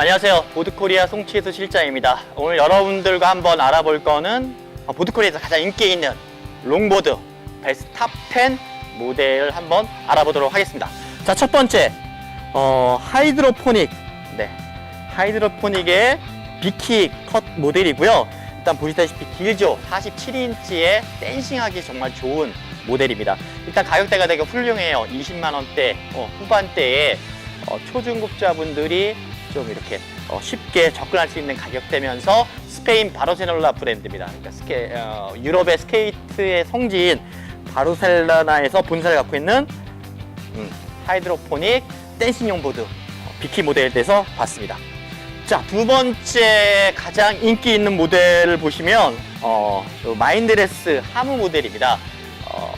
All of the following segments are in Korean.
안녕하세요. 보드코리아 송치수 실장입니다. 오늘 여러분들과 한번 알아볼 거는 어, 보드코리아에서 가장 인기 있는 롱보드 베스트 탑10 모델을 한번 알아보도록 하겠습니다. 자, 첫 번째, 어, 하이드로포닉. 네. 하이드로포닉의 비키 컷 모델이고요. 일단 보시다시피 길죠. 47인치에 댄싱하기 정말 좋은 모델입니다. 일단 가격대가 되게 훌륭해요. 20만 원대 어, 후반대에 어, 초중급자분들이 좀 이렇게 어, 쉽게 접근할 수 있는 가격대면서 스페인 바르셀로나 브랜드입니다. 그러니까 스케, 어, 유럽의 스케이트의 성지인 바르셀로나에서 본사를 갖고 있는 음, 하이드로포닉 댄싱용 보드 어, 비키 모델에 대해서 봤습니다. 자, 두 번째 가장 인기 있는 모델을 보시면 어, 요 마인드레스 하무 모델입니다. 어,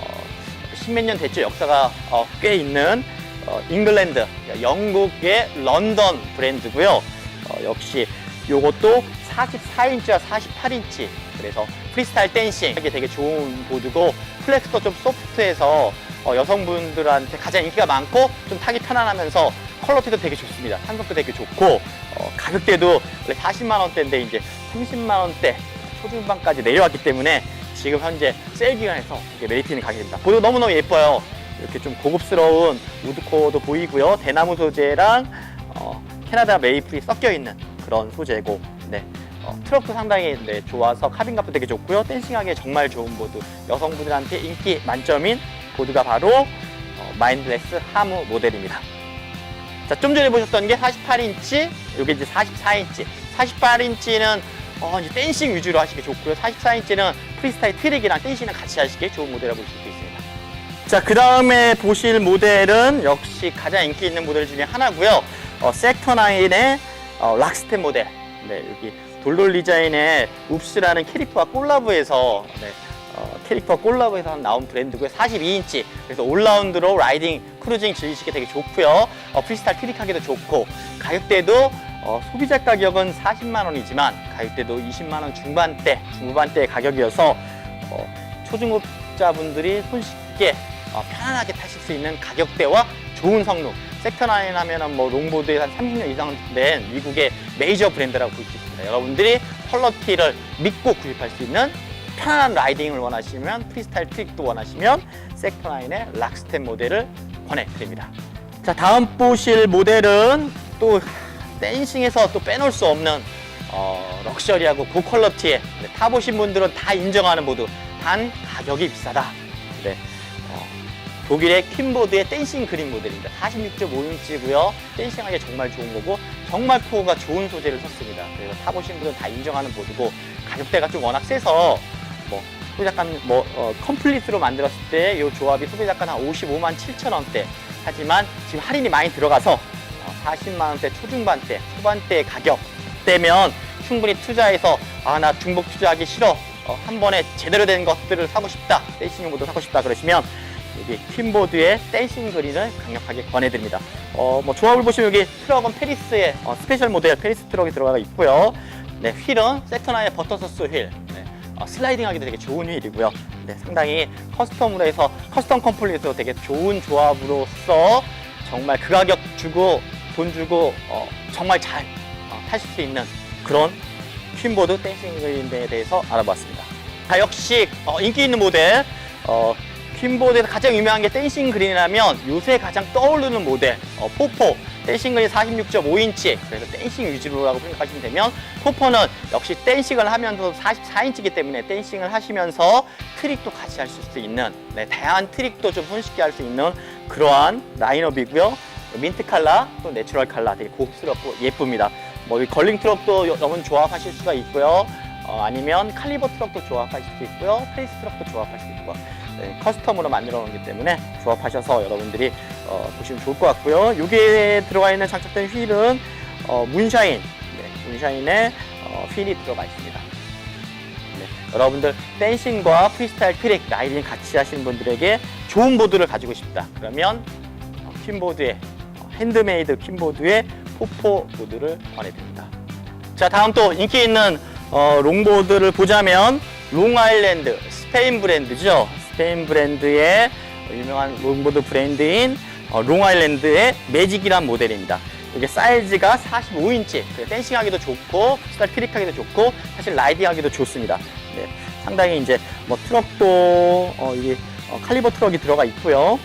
십몇 년 됐죠. 역사가 어, 꽤 있는 어, 잉글랜드, 영국의 런던 브랜드고요. 어, 역시 요것도 44인치와 48인치. 그래서 프리스타일 댄싱 하기 되게 좋은 보드고 플렉스도 좀 소프트해서 어, 여성분들한테 가장 인기가 많고 좀 타기 편안하면서 퀄러티도 되게 좋습니다. 탄성도 되게 좋고 어, 가격대도 원래 40만 원대인데 이제 30만 원대 초중반까지 내려왔기 때문에 지금 현재 세일 기간에서 이게 메리트 있는 가격입니다. 보드 너무너무 예뻐요. 이렇게 좀 고급스러운 우드코어도 보이고요. 대나무 소재랑 어, 캐나다 메이플이 섞여 있는 그런 소재고, 네. 어, 트럭도 상당히 네, 좋아서 카빈값도 되게 좋고요. 댄싱하기에 정말 좋은 보드. 여성분들한테 인기 만점인 보드가 바로 어, 마인드레스 하무 모델입니다. 자, 좀 전에 보셨던 게 48인치, 이게 이제 44인치. 48인치는 어, 이제 댄싱 위주로 하시기 좋고요. 44인치는 프리스타일 트릭이랑 댄싱을 같이 하시기에 좋은 모델이라고 볼수 있습니다. 자, 그 다음에 보실 모델은 역시 가장 인기 있는 모델 중에 하나고요. 어, 섹터 9의 어, 락스텝 모델. 네, 여기 돌돌 디자인의 웁스라는 캐릭터와 콜라보해서 네, 어, 캐릭터 콜라보해서 나온 브랜드고요. 42인치. 그래서 올라운드로 라이딩, 크루징 즐기시기 되게 좋고요. 어, 프리스타일 트릭하기도 좋고 가격대도 어, 소비자 가격은 40만 원이지만 가격대도 20만 원 중반대, 중후반대 가격이어서 어, 초중급자분들이 손쉽게 어, 편안하게 타실 수 있는 가격대와 좋은 성능. 섹터9 하면은 뭐 롱보드에 한 30년 이상 된 미국의 메이저 브랜드라고 볼 수 있습니다. 여러분들이 퀄러티를 믿고 구입할 수 있는 편안한 라이딩을 원하시면 프리스타일 트릭도 원하시면 섹터9의 락스텝 모델을 권해드립니다. 자 다음 보실 모델은 또 댄싱에서 또 빼놓을 수 없는 어, 럭셔리하고 고퀄러티의 네, 타보신 분들은 다 인정하는 보드 단 가격이 비싸다 네, 어, 독일의 퀸보드의 댄싱 그린 모델입니다. 46.5인치고요. 댄싱하기 정말 좋은 거고 정말 코어가 좋은 소재를 썼습니다. 그래서 타보신 분들은 다 인정하는 보드고 가격대가 좀 워낙 세서 뭐 소비 약간 뭐 어, 컴플리트로 만들었을 때 이 조합이 소비 약간 한 55만 7천 원대. 하지만 지금 할인이 많이 들어가서 어, 40만 원대 초중반대 초반대 가격대면 충분히 투자해서 아 나 중복 투자하기 싫어. 어, 한 번에 제대로 된 것들을 사고 싶다. 댄싱 모드 사고 싶다 그러시면 여기 퀸보드의 댄싱 그린을 강력하게 권해드립니다. 어, 뭐 조합을 보시면 여기 트럭은 페리스의 어, 스페셜 모델 페리스 트럭이 들어가 있고요. 네, 휠은 세터나의 버터서스 휠. 네, 어, 슬라이딩하기도 되게 좋은 휠이고요. 네, 상당히 커스텀으로 해서 커스텀 컴플릿으로 되게 좋은 조합으로서 정말 그 가격 주고 돈 주고 어, 정말 잘 어, 타실 수 있는 그런 퀸보드 댄싱 그린에 대해서 알아봤습니다. 자, 역시 어, 인기 있는 모델 어, 퀸보드에서 가장 유명한 게 댄싱 그린이라면 요새 가장 떠오르는 모델 어, 포포. 댄싱 그린 46.5인치. 그래서 댄싱 위주로라고 생각하시면 되면 포포는 역시 댄싱을 하면서 44인치이기 때문에 댄싱을 하시면서 트릭도 같이 하실 수 있는 네, 다양한 트릭도 좀 손쉽게 할 수 있는 그러한 라인업이고요. 민트 칼라 또 내추럴 칼라 되게 고급스럽고 예쁩니다. 뭐이 걸링 트럭도 여러분 조합하실 수가 있고요. 어, 아니면 칼리버 트럭도 조합하실 수 있고요. 페이스 트럭도 조합하실 수 있고. 네, 커스텀으로 만들어 놓기 때문에 조합하셔서 여러분들이 어, 보시면 좋을 것 같고요. 여기에 들어가 있는 장착된 휠은 어, 문샤인, 네, 문샤인의 어, 휠이 들어가 있습니다. 네, 여러분들 댄싱과 프리스타일 트릭, 라이딩 같이 하시는 분들에게 좋은 보드를 가지고 싶다. 그러면 어, 퀸보드의 어, 핸드메이드 퀸보드의 포포 보드를 권해드립니다. 자 다음 또 인기 있는 어, 롱보드를 보자면 롱아일랜드 스페인 브랜드죠. 스페인 브랜드의 유명한 롱보드 브랜드인 어, 롱아일랜드의 매직이란 모델입니다. 이게 사이즈가 45인치. 댄싱하기도 좋고, 스타일 트릭하기도 좋고, 사실 라이딩하기도 좋습니다. 네, 상당히 이제 뭐 트럭도 어, 이게 어, 칼리버 트럭이 들어가 있고요.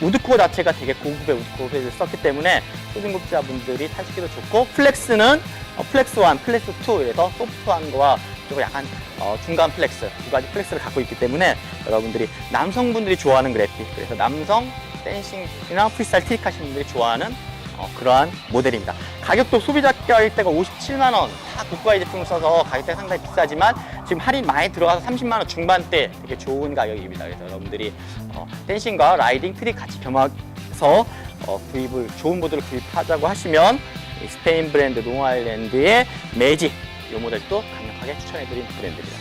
우드코어 자체가 되게 고급의 우드코어를 썼기 때문에 초중급자분들이 타시기도 좋고 플렉스는 어, 플렉스 1, 플렉스 2 이래서 소프트한 거와 그리고 약간 어, 중간 플렉스 두 가지 플렉스를 갖고 있기 때문에 여러분들이 남성분들이 좋아하는 그래픽 그래서 남성 댄싱이나 프리스타일 트릭 하시는 분들이 좋아하는 어, 그러한 모델입니다. 가격도 소비자 가격대가 57만 원, 다 고가의 제품을 써서 가격대가 상당히 비싸지만 지금 할인 많이 들어가서 30만 원 중반대 되게 좋은 가격입니다. 그래서 여러분들이 어, 댄싱과 라이딩 트릭 같이 겸해서 어, 구입을 좋은 모델을 구입하자고 하시면 이 스페인 브랜드 롱아일랜드의 매직 이 모델도 강력하게 추천해드린 브랜드입니다.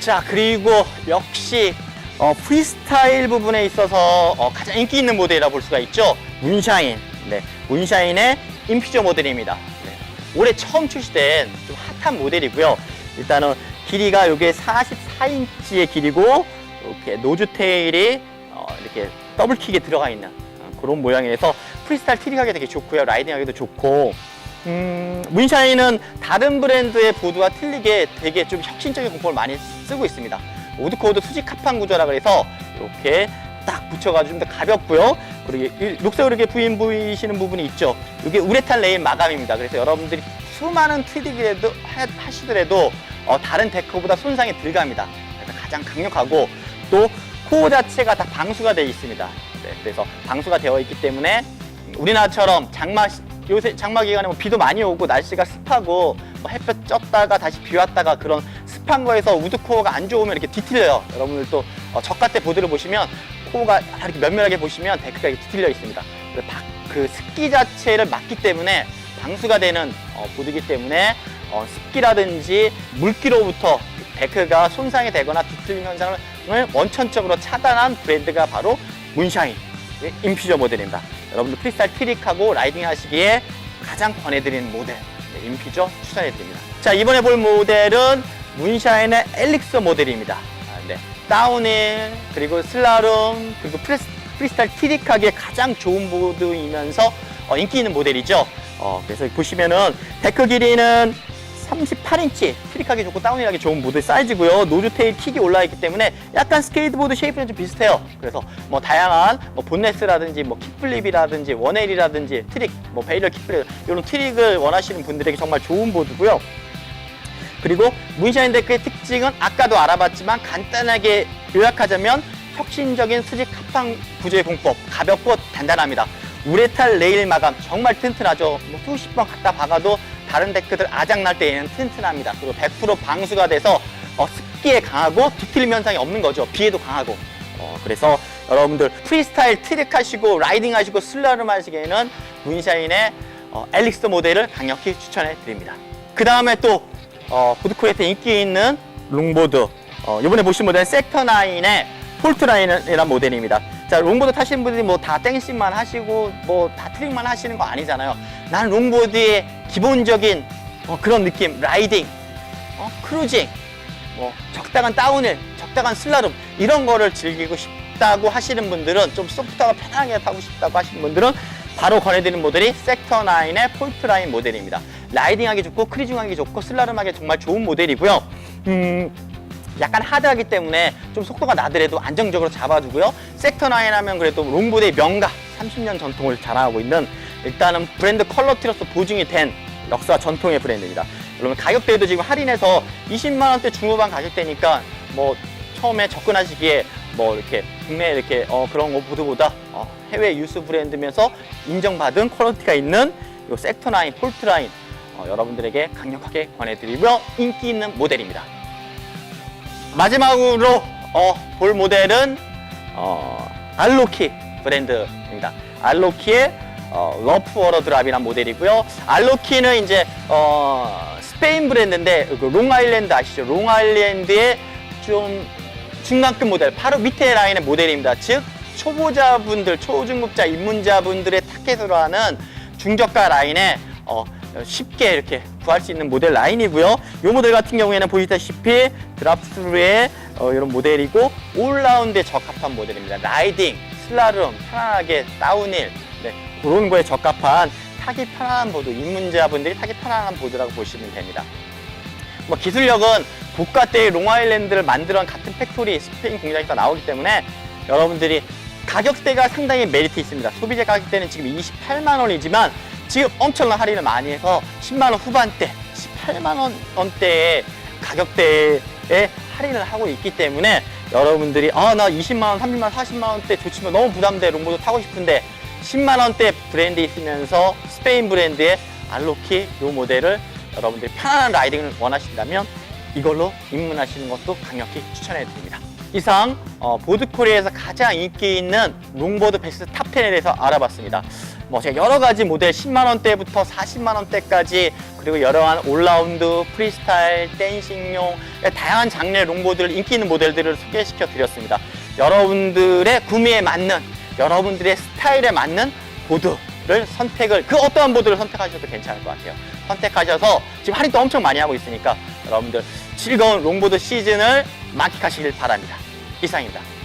자 그리고 역시 어, 프리스타일 부분에 있어서 어, 가장 인기 있는 모델이라 볼 수가 있죠. 문샤인. 네, 문샤인의 인퓨저 모델입니다. 네, 올해 처음 출시된 좀 핫한 모델이고요. 일단은 길이가 이게 44인치의 길이고 이렇게 노즈 테일이 어, 이렇게 더블 킥에 들어가 있는 어, 그런 모양이라서 프리스타일 트릭하기 되게 좋고요. 라이딩하기도 좋고 음, 문샤인은 다른 브랜드의 보드와 틀리게 되게 좀 혁신적인 공법을 많이 쓰고 있습니다. 우드코어도 수직 합판 구조라 그래서 이렇게 딱 붙여가지고 좀 더 가볍고요. 그리고 이 녹색으로 이렇게 부인 보이시는 부분이 있죠. 이게 우레탄 레일 마감입니다. 그래서 여러분들이 수많은 트릭이라도 하- 하시더라도 어, 다른 데커보다 손상이 덜 갑니다. 그래서 가장 강력하고 또 코어 자체가 다 방수가 되어 있습니다. 네, 그래서 방수가 되어 있기 때문에 우리나라처럼 장마 시- 요새 장마 기간에 뭐 비도 많이 오고 날씨가 습하고 뭐 햇볕 쪘다가 다시 비 왔다가 그런 습한 거에서 우드 코어가 안 좋으면 이렇게 뒤틀려요. 여러분들 또 어, 저가 때 보드를 보시면 코어가 다 이렇게 면면하게 보시면 데크가 이렇게 뒤틀려 있습니다. 그 습기 자체를 막기 때문에 방수가 되는 어, 보드기 때문에 어, 습기라든지 물기로부터 데크가 손상이 되거나 뒤틀림 현상을 원천적으로 차단한 브랜드가 바로 문샤인 의 인퓨저 모델입니다. 여러분들 프리스타일 트릭하고 라이딩 하시기에 가장 권해드리는 모델 네, 인퓨저 추천해드립니다. 자 이번에 볼 모델은 문샤인의 엘릭서 모델입니다. 아, 네. 다운힐 그리고 슬라룸 그리고 프레스, 프리스타일 트릭하기에 가장 좋은 보드이면서 어, 인기 있는 모델이죠. 어, 그래서 보시면은 데크 길이는 38인치 트릭하기 좋고 다운힐하기 좋은 모드 사이즈고요. 노즈 테일 킥이 올라 있기 때문에 약간 스케이트보드 쉐이프는 좀 비슷해요. 그래서 뭐 다양한 뭐 본네스라든지 뭐 킥플립이라든지 원에일이라든지 트릭, 뭐 베이럴 킥플립 이런 트릭을 원하시는 분들에게 정말 좋은 보드고요. 그리고 문샤인 데크의 특징은 아까도 알아봤지만 간단하게 요약하자면 혁신적인 수직 합방 구조의 공법 가볍고 단단합니다. 우레탈 레일 마감 정말 튼튼하죠. 뭐 수십 번 갖다 박아도 다른 데크들 아작날 때에는 튼튼합니다. 그리고 100% 방수가 돼서 어, 습기에 강하고 뒤틀림 현상이 없는 거죠. 비에도 강하고. 어, 그래서 여러분들 프리스타일 트릭 하시고 라이딩 하시고 슬라름 하시기에는 문샤인의 어, 엘릭스 모델을 강력히 추천해 드립니다. 그 다음에 또 어, 보드코에서 인기 있는 롱보드 어, 이번에 보신 모델은 섹터 9의 폴트라인이라는 모델입니다. 자, 롱보드 타시는 분들이 뭐 다 땡싱만 하시고 뭐 다 트릭만 하시는 거 아니잖아요. 난 롱보드의 기본적인 어, 그런 느낌, 라이딩, 어, 크루징, 뭐 적당한 다운힐, 적당한 슬라름 이런 거를 즐기고 싶다고 하시는 분들은 좀 소프트하고 편하게 타고 싶다고 하시는 분들은 바로 권해드리는 모델이 섹터 9의 폴트라인 모델입니다. 라이딩하기 좋고 크루징하기 좋고 슬라름하기 정말 좋은 모델이고요. 음, 약간 하드하기 때문에 좀 속도가 나더라도 안정적으로 잡아주고요. 섹터 9 하면 그래도 롱보드의 명가 30년 전통을 자랑하고 있는 일단은 브랜드 컬러티로서 보증이 된 역사 전통의 브랜드입니다. 여러분 가격대도 지금 할인해서 20만 원대 중후반 가격대니까 뭐 처음에 접근하시기에 뭐 이렇게 국내 이렇게 어 그런 거 보드보다 어 해외 유수 브랜드면서 인정받은 퀄리티가 있는 이 섹터 9 폴트 라인 어 여러분들에게 강력하게 권해드리고요 인기 있는 모델입니다. 마지막으로 어, 볼 모델은 어, 알로키 브랜드입니다. 알로키의 어, 러프 워러 드랍이라는 모델이고요. 알로키는 이제 어, 스페인 브랜드인데 그 롱아일랜드 아시죠? 롱아일랜드의 좀 중간급 모델 바로 밑에 라인의 모델입니다. 즉 초보자분들, 초중급자 입문자분들의 타겟으로 하는 중저가 라인에 어, 쉽게 이렇게 구할 수 있는 모델 라인이고요. 이 모델 같은 경우에는 보시다시피 드랍스루의 어, 이런 모델이고 올라운드에 적합한 모델입니다. 라이딩, 슬라름, 편안하게 다운힐 네, 그런 거에 적합한 타기 편안한 보드, 입문자분들이 타기 편안한 보드라고 보시면 됩니다. 뭐 기술력은 고가대의 롱아일랜드를 만들어 같은 팩토리 스페인 공장에서 나오기 때문에 여러분들이 가격대가 상당히 메리트 있습니다. 소비자 가격대는 지금 28만 원이지만 지금 엄청난 할인을 많이 해서 10만 원 후반대, 18만 원 원대의 가격대에 할인을 하고 있기 때문에 여러분들이 아 나 20만 원, 30만 원, 40만 원대 좋지만 너무 부담돼 롱보드 타고 싶은데 10만 원대 브랜드 있으면서 스페인 브랜드의 알로키 요 모델을 여러분들이 편안한 라이딩을 원하신다면 이걸로 입문하시는 것도 강력히 추천해 드립니다. 이상 어, 보드코리아에서 가장 인기 있는 롱보드 베스트 탑10에 대해서 알아봤습니다. 뭐 제가 여러 가지 모델 10만 원대부터 40만 원대까지 그리고 여러한 올라운드, 프리스타일, 댄싱용 다양한 장르의 롱보드를 인기 있는 모델들을 소개시켜 드렸습니다. 여러분들의 구매에 맞는 여러분들의 스타일에 맞는 보드를 선택을 그 어떠한 보드를 선택하셔도 괜찮을 것 같아요. 선택하셔서 지금 할인도 엄청 많이 하고 있으니까 여러분들 즐거운 롱보드 시즌을 만끽하시길 바랍니다. 이상입니다.